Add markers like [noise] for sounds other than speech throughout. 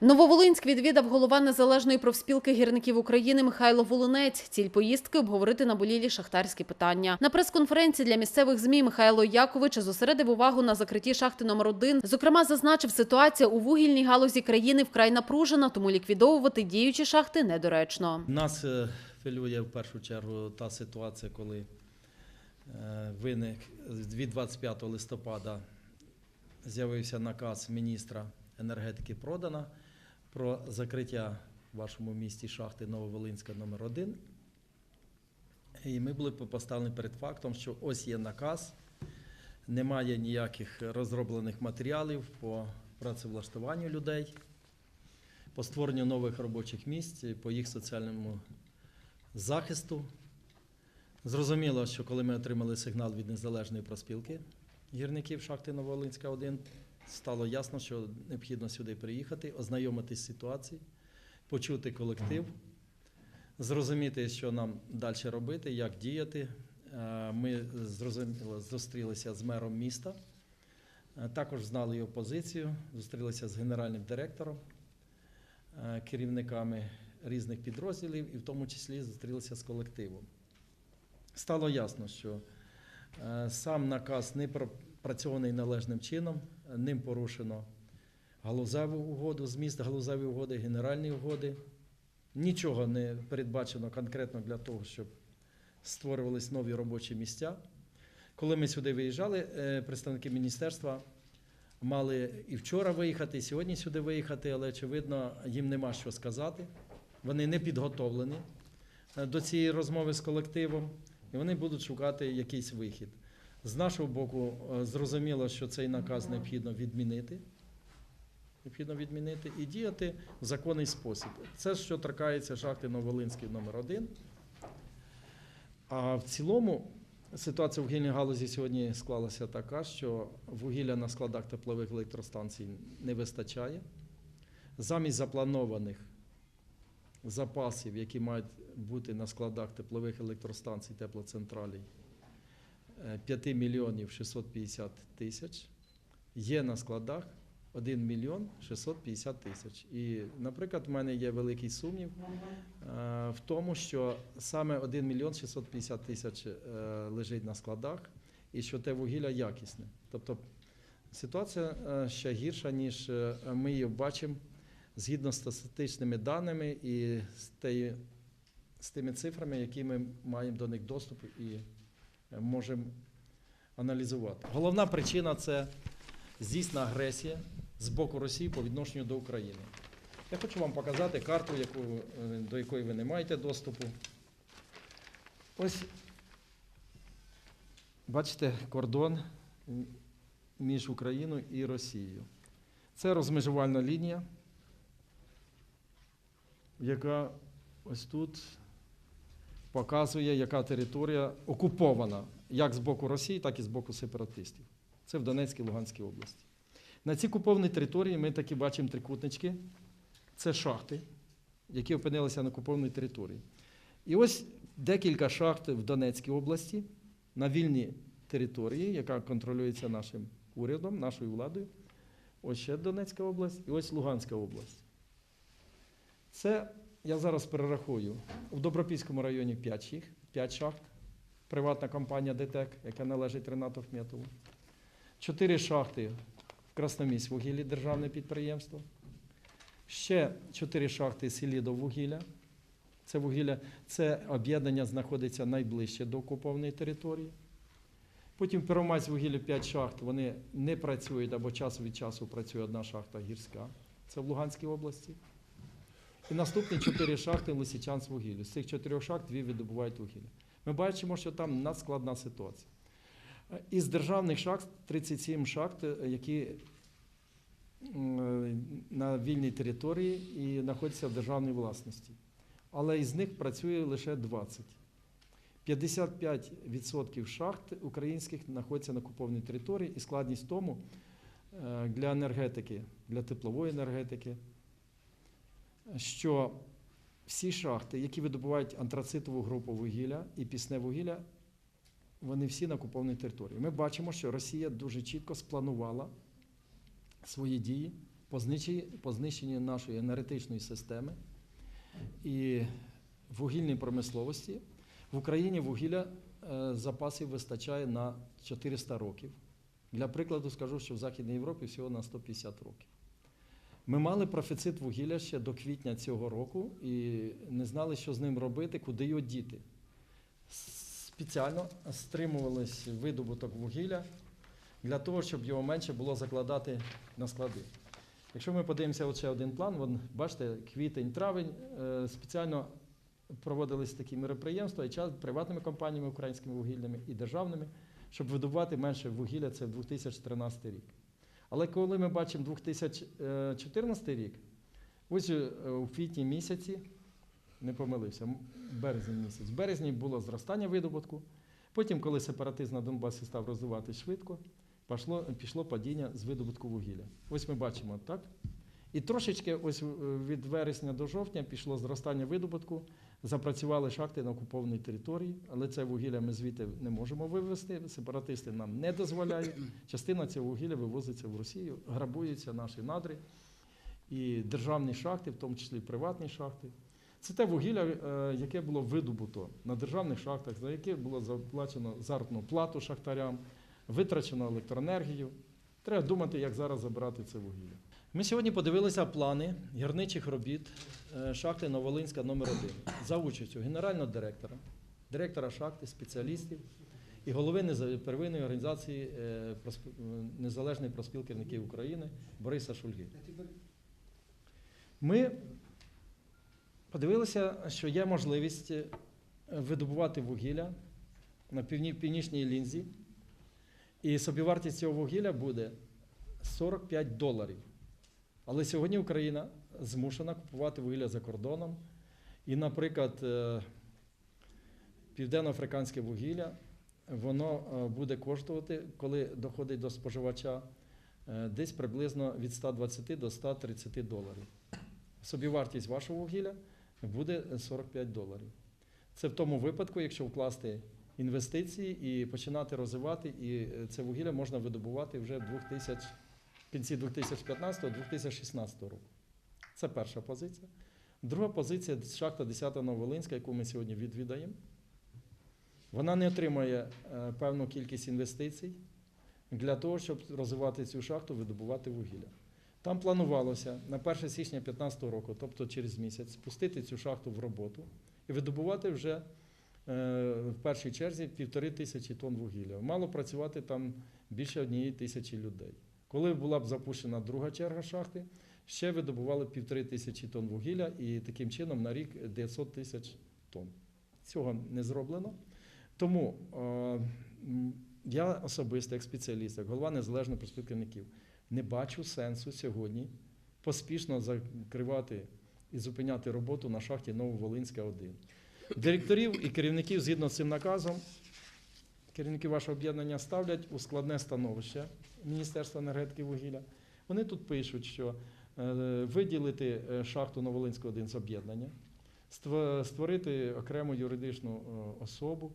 Нововолинськ відвідав голова незалежної профспілки гірників України Михайло Волинець. Ціль поїздки обговорити наболілі шахтарські питання. На прес-конференції для місцевих змі Михайло Якович зосередив увагу на закритті шахти номер 1 Зокрема, зазначив, ситуація у вугільній галузі країни вкрай напружена, тому ліквідовувати діючі шахти недоречно. Нас е, хвилює в першу чергу та ситуація, коли е, виник від 25 листопада з'явився наказ міністра енергетики Продана про закриття в вашому місті шахти Нововолинська номер 1 І ми були поставлені перед фактом, що ось є наказ, немає ніяких розроблених матеріалів по працевлаштуванню людей, по створенню нових робочих місць, по їх соціальному захисту. Зрозуміло, що коли ми отримали сигнал від незалежної проспілки гірників шахти Новолинська 1, стало ясно, що необхідно сюди приїхати, ознайомитись з ситуацією, почути колектив, зрозуміти, що нам далі робити, як діяти. Е, Ми зустрілися з мером міста, е, також знали його позицію, зустрілися з генеральним директором, е, керівниками різних підрозділів, і в тому числі зустрілися з колективом. Стало ясно, що сам наказ не пропрацьований належним чином, ним порушено галузеву угоду, зміст галузевої угоди, генеральні угоди. Нічого не передбачено конкретно для того, щоб створювались нові робочі місця. Коли ми сюди виїжджали, е, представники міністерства мали і вчора виїхати, і сьогодні сюди виїхати, але очевидно, їм нема що сказати. Вони не підготовлені е, до цієї розмови з колективом, і вони будуть шукати якийсь вихід. З нашого боку, е, зрозуміло, що цей наказ необхідно відмінити. Необхідно відмінити і діяти в законний спосіб. Це що торкається шахти Новолинської номер 1 А в цілому ситуація в вугільній галузі сьогодні склалася така, що вугілля на складах теплових електростанцій не вистачає. Замість запланованих запасів, які мають бути на складах теплових електростанцій, теплоцентралей, 5 мільйонів 650 тисяч, є на складах 1 мільйон 650 тисяч. І, наприклад, в мене є великий сумнів е, в тому, що саме 1 мільйон 650 тисяч е, лежить на складах, і що те вугілля якісне. Тобто ситуація е, ще гірша, ніж е, ми її бачимо згідно з статистичними даними і з, тими цифрами, які ми маємо до них доступ і е, можемо аналізувати. Головна причина це здійснена агресія з боку Росії по відношенню до України. Я хочу вам показати карту, яку, е, до якої ви не маєте доступу. Ось бачите кордон між Україною і Росією. Це розмежувальна лінія, яка ось тут показує, яка територія окупована як з боку Росії, так і з боку сепаратистів. Це в Донецькій Луганській області. На цій окупованій території ми такі бачимо трикутнички. Це шахти, які опинилися на окупованій території. І ось декілька шахт в Донецькій області на вільній території, яка контролюється нашим урядом, нашою владою. Ось ще Донецька область і ось Луганська область. Це я зараз перерахую. В Добропільському районі 5, їх, 5 шахт. Приватна компанія ДТЕК, яка належить Ренату Хметову. Чотири шахти в Красномість вугіллі, державне підприємство. Ще чотири шахти Селідовугілля. Це вугілля, це об'єднання знаходиться найближче до окупованої території. Потім Первомайськ вугілля 5 шахт, вони не працюють або час від часу працює одна шахта гірська. Це в Луганській області. І наступні чотири шахти в Лисичанськ вугіллю. З цих чотирьох шахт дві видобувають вугілля. Ми бачимо, що там надскладна ситуація. Е, Із державних шахт 37 шахт, е, які на вільній території і знаходяться в державній власності. Але із них працює лише 20. 55% шахт українських знаходяться на окупованій території, і складність тому е, для енергетики, для теплової енергетики, що всі шахти, які видобувають антрацитову групу вугілля і пісне вугілля, вони всі на окупованій території. Ми бачимо, що Росія дуже чітко спланувала свої дії по знищенню нашої енергетичної системи і вугільній промисловості. В Україні вугілля е, запасів вистачає на 400 років. Для прикладу скажу, що в Західній Європі всього на 150 років. Ми мали профіцит вугілля ще до квітня цього року і не знали, що з ним робити, куди його діти. Спеціально стримувались видобуток вугілля для того, щоб його менше було закладати на склади. Якщо ми подивимося ще один план, вон, бачите, квітень, травень, е, спеціально проводились такі мероприємства і час приватними компаніями українськими вугільними і державними, щоб видобувати менше вугілля, це 2013 рік. Але коли ми бачимо 2014 рік, ось е, у квітні місяці, не помилився, березень місяць. В березні було зростання видобутку. Потім, коли сепаратизм на Донбасі став розвиватися швидко, пішло, пішло падіння з видобутку вугілля. Ось ми бачимо, так? І трошечки ось е, від вересня до жовтня пішло зростання видобутку, запрацювали шахти на окупованій території, але це вугілля ми звідти не можемо вивезти, сепаратисти нам не дозволяють. [clears throat] Частина цього вугілля вивозиться в Росію, грабуються наші надри і державні шахти, в тому числі приватні шахти. Це те вугілля, е, яке було видобуто на державних шахтах, за яке було заплачено заробітну плату шахтарям, витрачено електроенергію. Треба думати, як зараз забирати це вугілля. Ми сьогодні подивилися плани гірничих робіт е, шахти Новолинська номер 1 за участю генерального директора, директора шахти, спеціалістів і голови первинної організації е, е, Незалежної проспілки керівників України Бориса Шульги. Ми подивилися, що є можливість видобувати вугілля на північній лінзі, і собівартість цього вугілля буде 45 доларів. Але сьогодні Україна змушена купувати вугілля за кордоном. І, наприклад, е, південно-африканське вугілля, воно е, буде коштувати, коли доходить до споживача, е, десь приблизно від 120 до 130 доларів. Собівартість вашого вугілля буде 45 доларів. Це в тому випадку, якщо вкласти інвестиції і починати розвивати, і це вугілля можна видобувати вже 2000, в кінці 2015-2016 року. Це перша позиція. Друга позиція шахта 10 Новолинська, яку ми сьогодні відвідаємо. Вона не отримає е, певну кількість інвестицій для того, щоб розвивати цю шахту, видобувати вугілля. Там планувалося на 1 січня 2015 року, тобто через місяць, спустити цю шахту в роботу і видобувати вже е, в першій черзі півтори тисячі тонн вугілля. Мало працювати там більше однієї тисячі людей. Коли була б запущена друга черга шахти, ще видобували півтори тисячі тонн вугілля і таким чином на рік 900 тисяч тонн. Цього не зроблено. Тому е, я особисто, як спеціаліст, як голова незалежної проспілки не бачу сенсу сьогодні поспішно закривати і зупиняти роботу на шахті Нововолинська 1. Директорів і керівників згідно з цим наказом, керівники вашого об'єднання ставлять у складне становище Міністерства енергетики і вугілля. Вони тут пишуть, що е, виділити е, шахту Новолинську 1 з об'єднання, створити окрему юридичну е, особу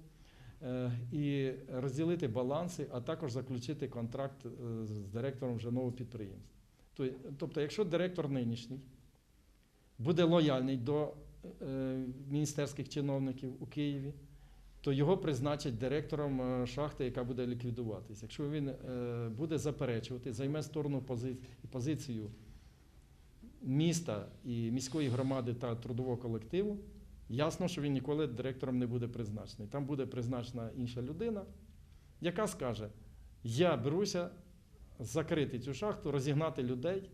і розділити баланси, а також заключити контракт з директором вже нового підприємства. Тобто, якщо директор нинішній буде лояльний до міністерських чиновників у Києві, то його призначать директором е, шахти, яка буде ліквідуватися. Якщо він е, буде заперечувати, займе сторону пози- позицію міста і міської громади та трудового колективу, ясно, що він ніколи директором не буде призначений. Там буде призначена інша людина, яка скаже: я беруся закрити цю шахту, розігнати людей.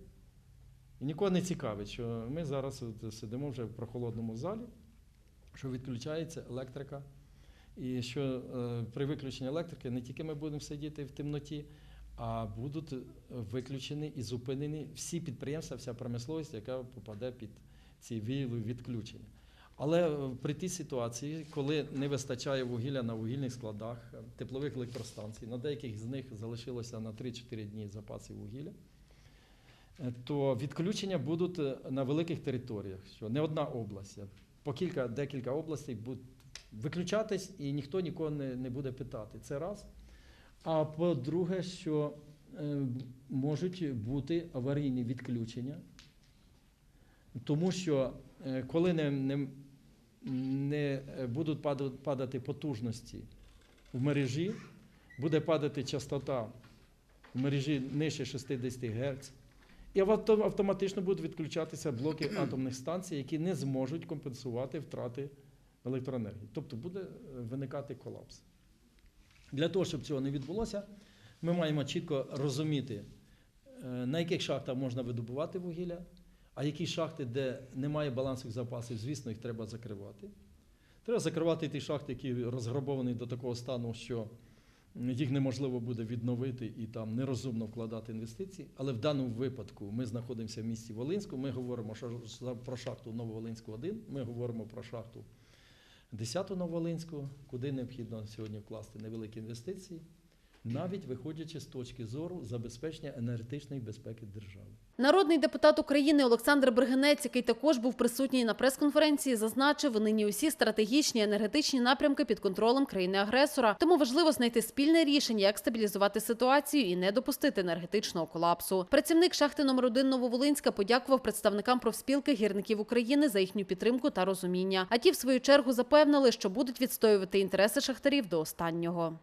І нікого не цікавить, що ми зараз от сидимо вже в прохолодному залі, що відключається електрика. І що е, при виключенні електрики не тільки ми будемо сидіти в темноті, а будуть е, виключені і зупинені всі підприємства, вся промисловість, яка попаде під ці віялові відключення. Але е, при тій ситуації, коли не вистачає вугілля на вугільних складах, теплових електростанцій, на деяких з них залишилося на 3-4 дні запасів вугілля, то відключення будуть на великих територіях, що не одна область, по кілька, декілька областей будуть виключатись, і ніхто нікого не, не буде питати. Це раз. А по-друге, що е, можуть бути аварійні відключення, тому що е, коли не, не, не будуть падати, падати потужності в мережі, буде падати частота в мережі нижче 60 Гц, і автоматично будуть відключатися блоки атомних станцій, які не зможуть компенсувати втрати електроенергії. Тобто буде е, виникати колапс. Для того, щоб цього не відбулося, ми маємо чітко розуміти, е, на яких шахтах можна видобувати вугілля, а які шахти, де немає балансових запасів, звісно, їх треба закривати. Треба закривати ті шахти, які розграбовані до такого стану, що їх неможливо буде відновити і там нерозумно вкладати інвестиції. Але в даному випадку ми знаходимося в місті Волинську. Ми говоримо про шахту Нововолинську 1, ми говоримо про шахту 10 Нововолинську, куди необхідно сьогодні вкласти невеликі інвестиції, навіть виходячи з точки зору забезпечення енергетичної безпеки держави. Народний депутат України Олександр Бригинець, який також був присутній на прес-конференції, зазначив, нині усі стратегічні енергетичні напрямки під контролем країни-агресора. Тому важливо знайти спільне рішення, як стабілізувати ситуацію і не допустити енергетичного колапсу. Працівник шахти номер 1 Нововолинська подякував представникам профспілки гірників України за їхню підтримку та розуміння. А ті, в свою чергу, запевнили, що будуть відстоювати інтереси шахтарів до останнього.